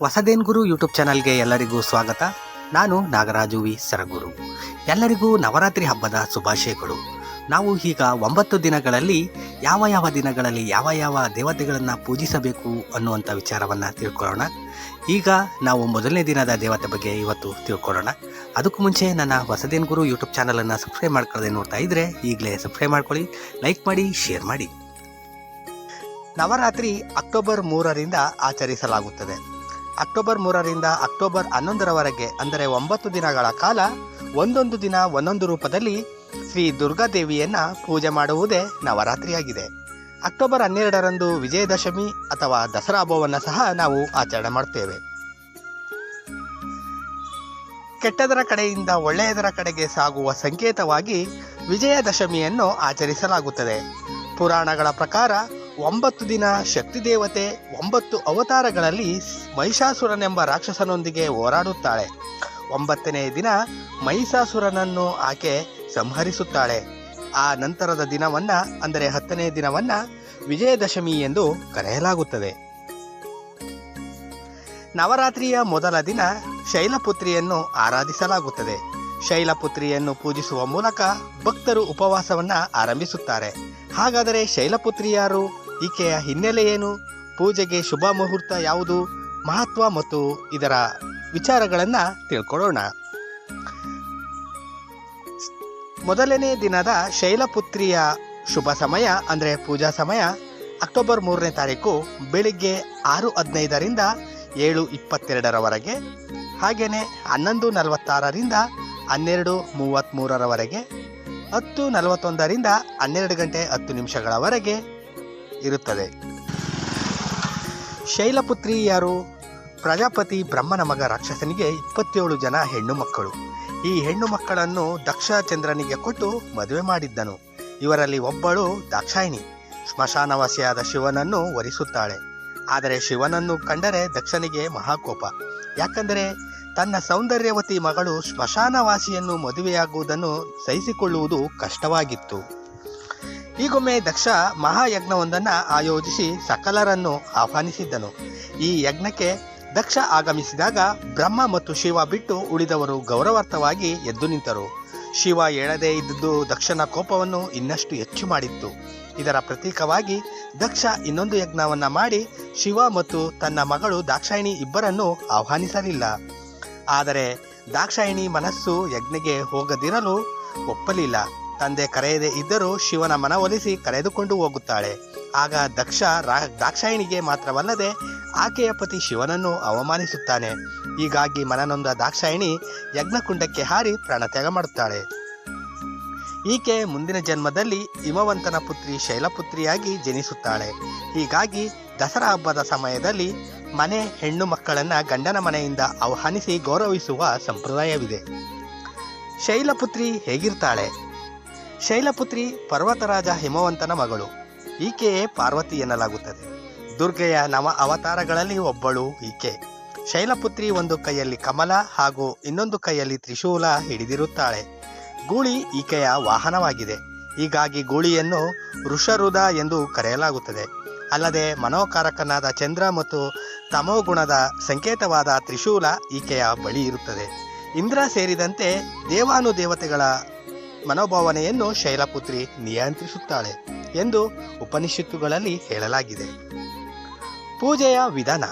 ಹೊಸದೇನ್ ಗುರು YouTube ಚಾನಲ್ಗೆ ಎಲ್ಲರಿಗೂ ಸ್ವಾಗತ. ನಾನು ನಾಗರಾಜು ವಿ. ಸರಗುರು. ಎಲ್ಲರಿಗೂ ನವರಾತ್ರಿ ಹಬ್ಬದ ಶುಭಾಶಯಗಳು. ನಾವು ಈಗ ಒಂಬತ್ತು ದಿನಗಳಲ್ಲಿ ಯಾವ ಯಾವ ದಿನಗಳಲ್ಲಿ ಯಾವ ಯಾವ ದೇವತೆಗಳನ್ನು ಪೂಜಿಸಬೇಕು ಅನ್ನುವಂಥ ವಿಚಾರವನ್ನು ತಿಳ್ಕೊಳ್ಳೋಣ. ಈಗ ನಾವು ಮೊದಲನೇ ದಿನದ ದೇವತೆ ಬಗ್ಗೆ ಇವತ್ತು ತಿಳ್ಕೊಳ್ಳೋಣ. ಅದಕ್ಕೂ ಮುಂಚೆ ನನ್ನ ಹೊಸದೇನ್ ಗುರು ಯೂಟ್ಯೂಬ್ ಚಾನಲನ್ನು ಸಬ್ಸ್ಕ್ರೈಬ್ ಮಾಡ್ಕೊಳ್ಳದೆ ನೋಡ್ತಾ ಇದ್ದರೆ ಈಗಲೇ ಸಬ್ಸ್ಕ್ರೈಬ್ ಮಾಡ್ಕೊಳ್ಳಿ, ಲೈಕ್ ಮಾಡಿ, ಶೇರ್ ಮಾಡಿ. ನವರಾತ್ರಿ ಅಕ್ಟೋಬರ್ ಮೂರರಿಂದ ಆಚರಿಸಲಾಗುತ್ತದೆ. ಅಕ್ಟೋಬರ್ ಮೂರರಿಂದ ಅಕ್ಟೋಬರ್ ಹನ್ನೊಂದರವರೆಗೆ, ಅಂದರೆ ಒಂಬತ್ತು ದಿನಗಳ ಕಾಲ, ಒಂದೊಂದು ದಿನ ಒಂದೊಂದು ರೂಪದಲ್ಲಿ ಶ್ರೀ ದುರ್ಗಾದೇವಿಯನ್ನ ಪೂಜೆ ಮಾಡುವುದೇ ನವರಾತ್ರಿಯಾಗಿದೆ. ಅಕ್ಟೋಬರ್ ಹನ್ನೆರಡರಂದು ವಿಜಯದಶಮಿ ಅಥವಾ ದಸರಾ ಹಬ್ಬವನ್ನು ಸಹ ನಾವು ಆಚರಣೆ ಮಾಡುತ್ತೇವೆ ಕೆಟ್ಟದರ ಕಡೆಯಿಂದ ಒಳ್ಳೆಯದರ ಕಡೆಗೆ ಸಾಗುವ ಸಂಕೇತವಾಗಿ ವಿಜಯದಶಮಿಯನ್ನು ಆಚರಿಸಲಾಗುತ್ತದೆ. ಪುರಾಣಗಳ ಪ್ರಕಾರ ಒಂಬತ್ತು ದಿನ ಶಕ್ತಿ ದೇವತೆ, ಒಂಬತ್ತು ಅವತಾರಗಳಲ್ಲಿ ಮಹಿಷಾಸುರನೆಂಬ ರಾಕ್ಷಸನೊಂದಿಗೆ ಹೋರಾಡುತ್ತಾಳೆ. ಒಂಬತ್ತನೇ ದಿನ ಮಹಿಷಾಸುರನನ್ನು ಆಕೆ ಸಂಹರಿಸುತ್ತಾಳೆ. ಆ ನಂತರದ ದಿನವನ್ನ, ಅಂದರೆ ಹತ್ತನೇ ದಿನವನ್ನ ವಿಜಯದಶಮಿ ಎಂದು ಕರೆಯಲಾಗುತ್ತದೆ. ನವರಾತ್ರಿಯ ಮೊದಲ ದಿನ ಶೈಲಪುತ್ರಿಯನ್ನು ಆರಾಧಿಸಲಾಗುತ್ತದೆ. ಶೈಲಪುತ್ರಿಯನ್ನು ಪೂಜಿಸುವ ಮೂಲಕ ಭಕ್ತರು ಉಪವಾಸವನ್ನ ಆರಂಭಿಸುತ್ತಾರೆ. ಹಾಗಾದರೆ ಶೈಲಪುತ್ರಿ ಯಾರು ಈಕೆಯ ಹಿನ್ನೆಲೆ ಏನು? ಪೂಜೆಗೆ ಶುಭ ಮುಹೂರ್ತ ಯಾವುದು? ಮಹತ್ವ ಮತ್ತು ಇದರ ವಿಚಾರಗಳನ್ನು ತಿಳ್ಕೊಳ್ಳೋಣ. ಮೊದಲನೇ ದಿನದ ಶೈಲಪುತ್ರಿಯ ಶುಭ ಸಮಯ ಅಂದರೆ ಪೂಜಾ ಸಮಯ ಅಕ್ಟೋಬರ್ ಮೂರನೇ ತಾರೀಕು ಬೆಳಿಗ್ಗೆ ಆರು ಹದಿನೈದರಿಂದ ಏಳು ಇಪ್ಪತ್ತೆರಡರವರೆಗೆ ಹಾಗೆಯೇ ಹನ್ನೊಂದು ನಲವತ್ತಾರರಿಂದ ಹನ್ನೆರಡು ಮೂವತ್ತ್ಮೂರರವರೆಗೆ ಹತ್ತು ನಲವತ್ತೊಂದರಿಂದ ಹನ್ನೆರಡು ಗಂಟೆ ಹತ್ತು ನಿಮಿಷಗಳವರೆಗೆ ಇರುತ್ತದೆ. ಶೈಲಪುತ್ರಿ ಯಾರು? ಪ್ರಜಾಪತಿ ಬ್ರಹ್ಮನ ಮಗ ರಾಕ್ಷಸನಿಗೆ ಇಪ್ಪತ್ತೇಳು ಜನ ಹೆಣ್ಣು ಮಕ್ಕಳು. ಈ ಹೆಣ್ಣು ಮಕ್ಕಳನ್ನು ದಕ್ಷ ಚಂದ್ರನಿಗೆ ಕೊಟ್ಟು ಮದುವೆ ಮಾಡಿದ್ದನು. ಇವರಲ್ಲಿ ಒಬ್ಬಳು ದಾಕ್ಷಾಯಿಣಿ. ಸ್ಮಶಾನವಾಸಿಯಾದ ಶಿವನನ್ನು ವರಿಸುತ್ತಾಳೆ. ಆದರೆ ಶಿವನನ್ನು ಕಂಡರೆ ದಕ್ಷನಿಗೆ ಮಹಾಕೋಪ. ಯಾಕಂದರೆ ತನ್ನ ಸೌಂದರ್ಯವತಿ ಮಗಳು ಸ್ಮಶಾನವಾಸಿಯನ್ನು ಮದುವೆಯಾಗುವುದನ್ನು ಸಹಿಸಿಕೊಳ್ಳುವುದು ಕಷ್ಟವಾಗಿತ್ತು. ಹೀಗೊಮ್ಮೆ ದಕ್ಷ ಮಹಾಯಜ್ಞವೊಂದನ್ನು ಆಯೋಜಿಸಿ ಸಕಲರನ್ನು ಆಹ್ವಾನಿಸಿದ್ದನು. ಈ ಯಜ್ಞಕ್ಕೆ ದಕ್ಷ ಆಗಮಿಸಿದಾಗ ಬ್ರಹ್ಮ ಮತ್ತು ಶಿವ ಬಿಟ್ಟು ಉಳಿದವರು ಗೌರವಾರ್ಥವಾಗಿ ಎದ್ದು ನಿಂತರು. ಶಿವ ಹೇಳದೇ ಇದ್ದುದು ದಕ್ಷನ ಕೋಪವನ್ನು ಇನ್ನಷ್ಟು ಹೆಚ್ಚು ಮಾಡಿತ್ತು. ಇದರ ಪ್ರತೀಕವಾಗಿ ದಕ್ಷ ಇನ್ನೊಂದು ಯಜ್ಞವನ್ನು ಮಾಡಿ ಶಿವ ಮತ್ತು ತನ್ನ ಮಗಳು ದಾಕ್ಷಾಯಿಣಿ ಇಬ್ಬರನ್ನು ಆಹ್ವಾನಿಸಲಿಲ್ಲ. ಆದರೆ ದಾಕ್ಷಾಯಿಣಿ ಮನಸ್ಸು ಯಜ್ಞಕ್ಕೆ ಹೋಗದಿರಲು ಒಪ್ಪಲಿಲ್ಲ. ತಂದೆ ಕರೆಯದೇ ಇದ್ದರೂ ಶಿವನ ಮನವೊಲಿಸಿ ಕರೆದುಕೊಂಡು ಹೋಗುತ್ತಾಳೆ. ಆಗ ದಕ್ಷ ರಾ, ದಾಕ್ಷಾಯಿಣಿಗೆ ಮಾತ್ರವಲ್ಲದೆ ಆಕೆಯ ಪತಿ ಶಿವನನ್ನು ಅವಮಾನಿಸುತ್ತಾನೆ. ಹೀಗಾಗಿ ಮನನೊಂದ ದಾಕ್ಷಾಯಿಣಿ ಯಜ್ಞಕುಂಡಕ್ಕೆ ಹಾರಿ ಪ್ರಾಣತ್ಯಾಗ ಮಾಡುತ್ತಾಳೆ. ಈಕೆ ಮುಂದಿನ ಜನ್ಮದಲ್ಲಿ ಹಿಮವಂತನ ಪುತ್ರಿ ಶೈಲಪುತ್ರಿಯಾಗಿ ಜನಿಸುತ್ತಾಳೆ. ಹೀಗಾಗಿ ದಸರಾ ಹಬ್ಬದ ಸಮಯದಲ್ಲಿ ಮನೆ ಹೆಣ್ಣು ಮಕ್ಕಳನ್ನ ಗಂಡನ ಮನೆಯಿಂದ ಆಹ್ವಾನಿಸಿ ಗೌರವಿಸುವ ಸಂಪ್ರದಾಯವಿದೆ. ಶೈಲಪುತ್ರಿ ಹೇಗಿರ್ತಾಳೆ? ಶೈಲಪುತ್ರಿ ಪರ್ವತರಾಜ ಹಿಮವಂತನ ಮಗಳು. ಈಕೆಯೇ ಪಾರ್ವತಿ ಎನ್ನಲಾಗುತ್ತದೆ. ದುರ್ಗೆಯ ನವ ಅವತಾರಗಳಲ್ಲಿ ಒಬ್ಬಳು ಈಕೆ. ಶೈಲಪುತ್ರಿ ಒಂದು ಕೈಯಲ್ಲಿ ಕಮಲ ಹಾಗೂ ಇನ್ನೊಂದು ಕೈಯಲ್ಲಿ ತ್ರಿಶೂಲ ಹಿಡಿದಿರುತ್ತಾಳೆ. ಗೂಳಿ ಈಕೆಯ ವಾಹನವಾಗಿದೆ. ಹೀಗಾಗಿ ಗೂಳಿಯನ್ನು ಋಷರುದ ಎಂದು ಕರೆಯಲಾಗುತ್ತದೆ. ಅಲ್ಲದೆ ಮನೋಕಾರಕನಾದ ಚಂದ್ರ ಮತ್ತು ತಮೋಗುಣದ ಸಂಕೇತವಾದ ತ್ರಿಶೂಲ ಈಕೆಯ ಬಳಿ ಇರುತ್ತದೆ. ಇಂದ್ರ ಸೇರಿದಂತೆ ದೇವಾನುದೇವತೆಗಳ ಮನೋಭಾವನೆಯನ್ನು ಶೈಲಪುತ್ರಿ ನಿಯಂತ್ರಿಸುತ್ತಾಳೆ ಎಂದು ಉಪನಿಷತ್ತುಗಳಲ್ಲಿ ಹೇಳಲಾಗಿದೆ. ಪೂಜೆಯ ವಿಧಾನ.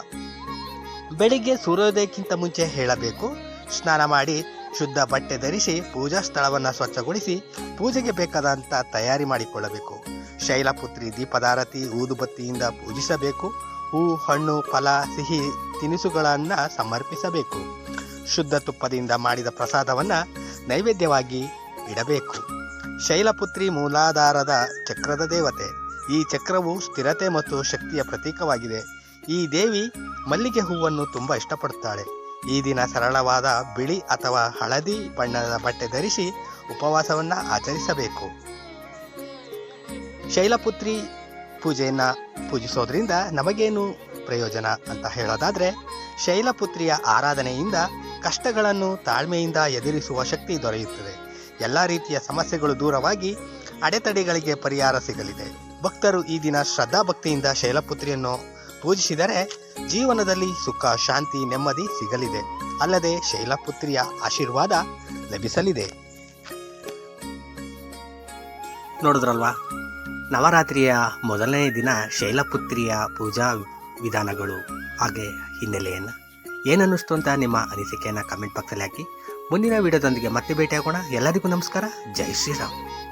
ಬೆಳಿಗ್ಗೆ ಸೂರ್ಯೋದಯಕ್ಕಿಂತ ಮುಂಚೆ ಹೇಳಬೇಕು. ಸ್ನಾನ ಮಾಡಿ ಶುದ್ಧ ಬಟ್ಟೆ ಧರಿಸಿ ಪೂಜಾ ಸ್ಥಳವನ್ನು ಸ್ವಚ್ಛಗೊಳಿಸಿ ಪೂಜೆಗೆ ಬೇಕಾದಂಥ ತಯಾರಿ ಮಾಡಿಕೊಳ್ಳಬೇಕು. ಶೈಲಪುತ್ರಿ ದೀಪದಾರತಿ ಊದುಬತ್ತಿಯಿಂದ ಪೂಜಿಸಬೇಕು. ಹೂ, ಹಣ್ಣು, ಫಲ, ಸಿಹಿ, ತಿನಿಸುಗಳನ್ನು ಸಮರ್ಪಿಸಬೇಕು. ಶುದ್ಧ ತುಪ್ಪದಿಂದ ಮಾಡಿದ ಪ್ರಸಾದವನ್ನು ನೈವೇದ್ಯವಾಗಿ ಇಡಬೇಕು. ಶೈಲಪುತ್ರಿ ಮೂಲಾಧಾರದ ಚಕ್ರದ ದೇವತೆ. ಈ ಚಕ್ರವು ಸ್ಥಿರತೆ ಮತ್ತು ಶಕ್ತಿಯ ಪ್ರತೀಕವಾಗಿದೆ. ಈ ದೇವಿ ಮಲ್ಲಿಗೆ ಹೂವನ್ನು ತುಂಬ ಇಷ್ಟಪಡುತ್ತಾಳೆ. ಈ ದಿನ ಸರಳವಾದ ಬಿಳಿ ಅಥವಾ ಹಳದಿ ಬಣ್ಣದ ಬಟ್ಟೆ ಧರಿಸಿ ಉಪವಾಸವನ್ನು ಆಚರಿಸಬೇಕು. ಶೈಲಪುತ್ರಿ ಪೂಜೆಯನ್ನು ಪೂಜಿಸೋದ್ರಿಂದ ನಮಗೇನು ಪ್ರಯೋಜನ ಅಂತ ಹೇಳೋದಾದ್ರೆ, ಶೈಲಪುತ್ರಿಯ ಆರಾಧನೆಯಿಂದ ಕಷ್ಟಗಳನ್ನು ತಾಳ್ಮೆಯಿಂದ ಎದುರಿಸುವ ಶಕ್ತಿ ದೊರೆಯುತ್ತದೆ. ಎಲ್ಲ ರೀತಿಯ ಸಮಸ್ಯೆಗಳು ದೂರವಾಗಿ ಅಡೆತಡೆಗಳಿಗೆ ಪರಿಹಾರ ಸಿಗಲಿದೆ. ಭಕ್ತರು ಈ ದಿನ ಶ್ರದ್ಧಾಭಕ್ತಿಯಿಂದ ಶೈಲಪುತ್ರಿಯನ್ನು ಪೂಜಿಸಿದರೆ ಜೀವನದಲ್ಲಿ ಸುಖ, ಶಾಂತಿ, ನೆಮ್ಮದಿ ಸಿಗಲಿದೆ. ಅಲ್ಲದೆ ಶೈಲಪುತ್ರಿಯ ಆಶೀರ್ವಾದ ಲಭಿಸಲಿದೆ. ನೋಡಿದ್ರಲ್ವಾ? ನವರಾತ್ರಿಯ ಮೊದಲನೇ ದಿನ ಶೈಲಪುತ್ರಿಯ ಪೂಜಾ ವಿಧಾನಗಳು. ಹಾಗೆ ಹಿನ್ನೆಲೆಯನ್ನು. ಏನನ್ನಿಸ್ತು ಅಂತ ನಿಮ್ಮ ಅನಿಸಿಕೆಯನ್ನು ಕಮೆಂಟ್ ಬಾಕ್ಸಲ್ಲಿ ಹಾಕಿ. ಮುಂದಿನ ವಿಡಿಯೋದೊಂದಿಗೆ ಮತ್ತೆ ಭೇಟಿಯಾಗೋಣ. ಎಲ್ಲರಿಗೂ ನಮಸ್ಕಾರ. ಜೈ ಶ್ರೀರಾಮ್.